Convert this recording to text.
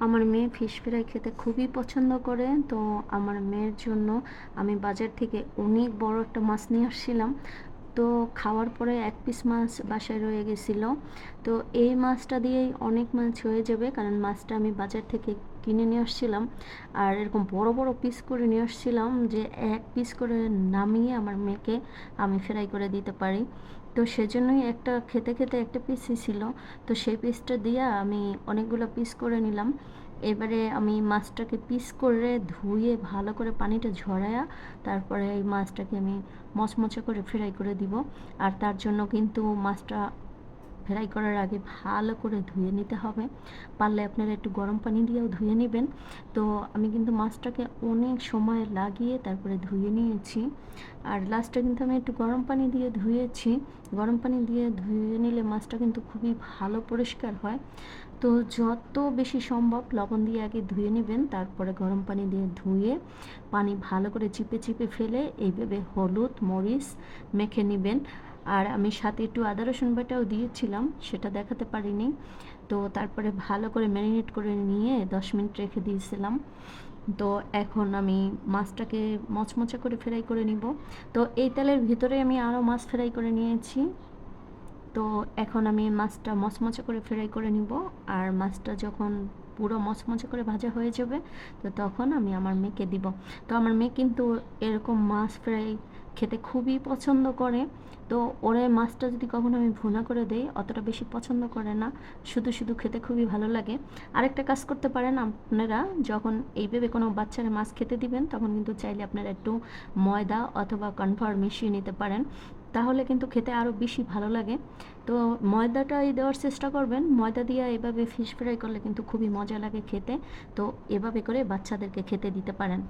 আমার মেয়ে fish fry খেতে খুবই পছন্দ করে, তো আমার মেয়ের জন্য আমি বাজার থেকে অনেক বড় একটা মাছ নিয়ে আসছিলাম। তো খাওয়ার পরে এক পিস মাছ বাসায় রয়ে গেছিল। তো এই মাছটা দিয়েই অনেক মাছ হয়ে যাবে, কারণ মাছটা আমি বাজার থেকে কিনে নিয়ে আসছিলাম। আর এরকম বড় বড় পিস করে নিয়ে আসছিলাম যে এক পিস করে নামিয়ে আমার মেয়েকে আমি ফ্রাই করে দিতে পারি। তো সেজন্যই একটা খেতে খেতে একটা পিসই ছিল। তো সেই পিসটা দিয়ে আমি অনেকগুলো পিস করে নিলাম। এবারে আমি মাছটাকে পিস করে ধুয়ে ভালো করে পানিটা ঝরায়া তারপরে এই মাছটাকে আমি মচমচে করে ফ্রাই করে দিব। আর তার জন্য কিন্তু মাছটা ফ্রাই করার আগে ভালো করে ধুয়ে নিতে হবে। পারলে আপনারা একটু গরম পানি দিয়েও ধুয়ে নেবেন। তো আমি কিন্তু মাছটাকে অনেক সময় লাগিয়ে তারপরে ধুয়ে নিয়েছি। আর লাস্টে কিন্তু আমি একটু গরম পানি দিয়ে ধুয়েছি। গরম পানি দিয়ে ধুয়ে নিলে মাছটা কিন্তু খুবই ভালো পরিষ্কার হয়। তো যত বেশি সম্ভব লবণ দিয়ে আগে ধুয়ে নেবেন, তারপরে গরম পানি দিয়ে ধুয়ে পানি ভালো করে চিপে চিপে ফেলে এইভাবে হলুদ, মরিচ মেখে নেবেন। আর আমি সাথে একটু আদা রসুন বাটাও দিয়েছিলাম, সেটা দেখাতে পারিনি। তো তারপরে ভালো করে ম্যারিনেট করে নিয়ে দশ মিনিট রেখে দিয়েছিলাম। তো এখন আমি মাছটাকে মচমচে করে ফ্রাই করে নিব। তো এই তেলের ভিতরে আমি আরও মাছ ফ্রাই করে নিয়েছি। তো এখন আমি মাছটা মচমচে করে ফ্রাই করে নিব। আর মাছটা যখন পুরো মচমচে করে ভাজা হয়ে যাবে, তো তখন আমি আমার মেয়েকে দিব। তো আমার মেয়ে কিন্তু এরকম মাছ ফ্রাই খেতে খুবই পছন্দ করে। তো ওরে মাছটা যদি কখনো আমি ভুনা করে দেই, অতটা বেশি পছন্দ করে না। শুধু শুধু খেতে খুবই ভালো লাগে। আরেকটা কাজ করতে পারেন আপনারা, যখন এইভাবে কোনো বাচ্চারা মাছ খেতে দিবেন, তখন কিন্তু চাইলে আপনারা একটু ময়দা অথবা কনফার্ম মিশিয়ে নিতে পারেন। তাহলে কিন্তু খেতে আরও বেশি ভালো লাগে। তো ময়দাটাই দেওয়ার চেষ্টা করবেন। ময়দা দিয়ে এভাবে ফিশ ফ্রাই করলে কিন্তু খুবই মজা লাগে খেতে। তো এভাবে করে বাচ্চাদেরকে খেতে দিতে পারেন।